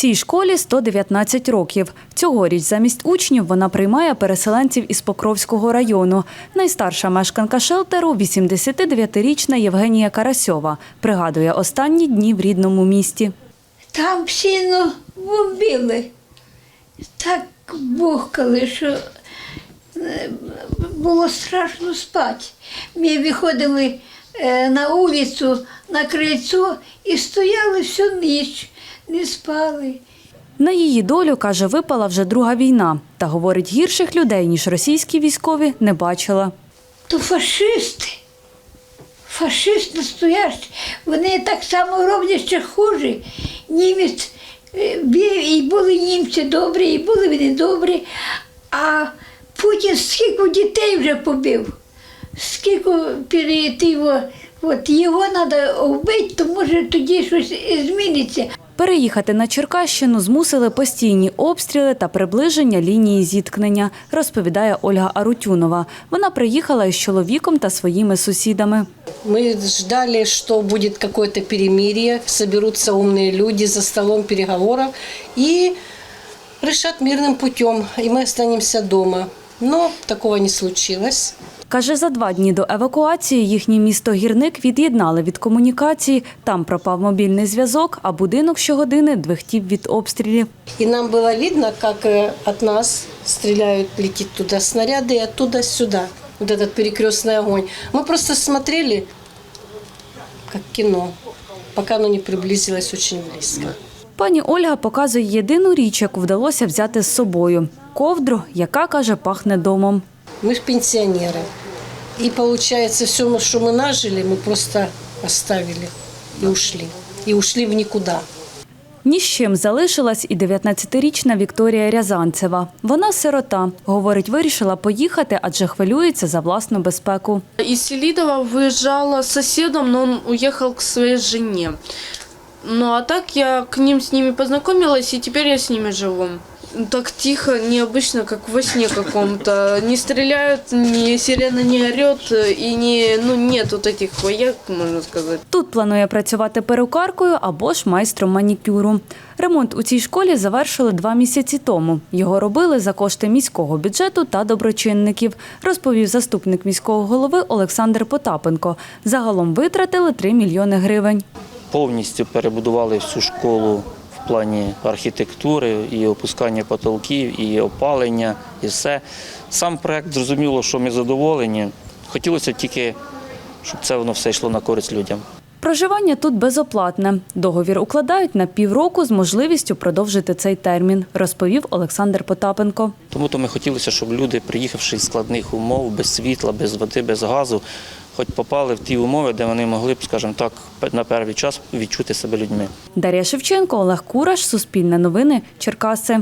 Цій школі 119 років. Цьогоріч замість учнів вона приймає переселенців із Покровського району. Найстарша мешканка шелтеру – 89-річна Євгенія Карасьова. Пригадує останні дні в рідному місті. Там сильно бомбили. Так бухкали, що е, було страшно спати. Ми виходили е, на вулицю, на крильцо і стояли всю ніч, не спали. На її долю, каже, випала вже друга війна. Та, говорить, гірших людей, ніж російські військові, не бачила. То фашисти. Фашист настоящий. Вони так само роблять ще хуже. Німець е, бив, і були німці добрі, і були вони добрі. А Путін скільки дітей вже побив, скільки перейти його, от його треба вбити, то може тоді щось зміниться. Переїхати на Черкащину змусили постійні обстріли та приближення лінії зіткнення, розповідає Ольга Арутюнова. Вона приїхала із чоловіком та своїми сусідами. Мы ждали, что будет какое-то перемирие, соберутся умные люди за столом переговоров и решат мирным путем, и мы останемся дома. Но такого не случилось. Каже, за два дні до евакуації їхнє місто Гірник від'єднали від комунікації. Там пропав мобільний зв'язок, а будинок щогодини двихтів від обстрілів. И нам было видно, как э, от нас стреляют, летит туда снаряды, и оттуда сюда. Вот этот перекрестный огонь. Мы просто смотрели, как кино, пока оно не приблизилось очень близко. Пані Ольга показує єдину річ, яку вдалося взяти з собою ковдру, яка каже, пахне домом. Мы ж пенсионеры. И получается, все, что мы нажили, мы просто оставили и ушли. И ушли в никуда. Ні з чим залишилась і 19-річна Вікторія Рязанцева. Вона сирота. Говорить, вирішила поїхати, адже хвилюється за власну безпеку. Из Селидова выезжала с соседом, но он уехал к своей жене. Ну а так я к ним с ними познакомилась, и теперь я с ними живу. Так тихо, необычно, как во сне каком-то. Не стреляют, ни сирена не орет, и не, ну, нет вот этих вояк, можно сказать. Тут планує працювати перукаркою або ж майстром манікюру. Ремонт у цій школі завершили два місяці тому. Його робили за кошти міського бюджету та доброчинників, розповів заступник міського голови Олександр Потапенко. Загалом витратили 3 мільйони гривень. повністю перебудували всю школу плані архітектури, і опускання потолків, і опалення, і все. Сам проект зрозуміло, що ми задоволені. Хотілося тільки, щоб це воно все йшло на користь людям. Проживання тут безоплатне. Договір укладають на півроку з можливістю продовжити цей термін, розповів Олександр Потапенко. Тому то ми хотілося, щоб люди, приїхавши з складних умов, без світла, без води, без газу, хоч попали в ті умови, де вони могли б, скажімо так, на перший час відчути себе людьми. Дар'я Шевченко, Олег Кураш, Суспільне новини, Черкаси.